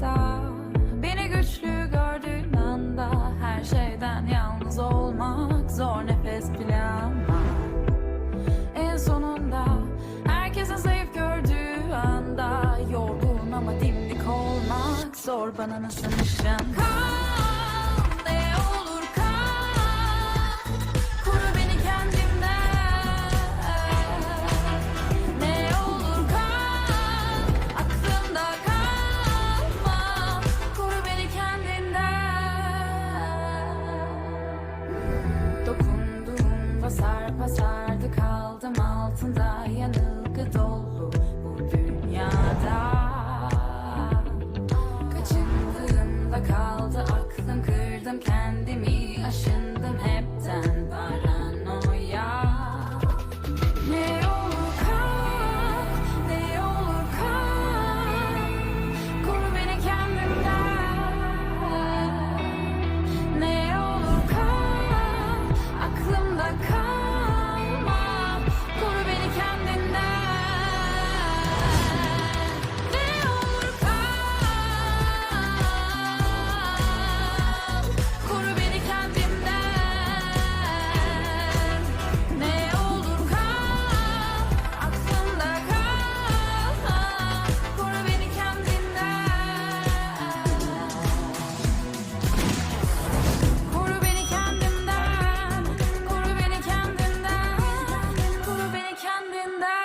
da Beni güçlü gördüğün anda Her şeyden yalnız olmak Zor nefes bile ama En sonunda Herkesin zayıf gördüğü anda Yorgun ama dimdik olmak Zor. Bana nasıl nişan sarpa kaldım altında yanılgı dolu bu dünyada. Kaçındığımda kaldı aklım kırdım kendimi aşın 난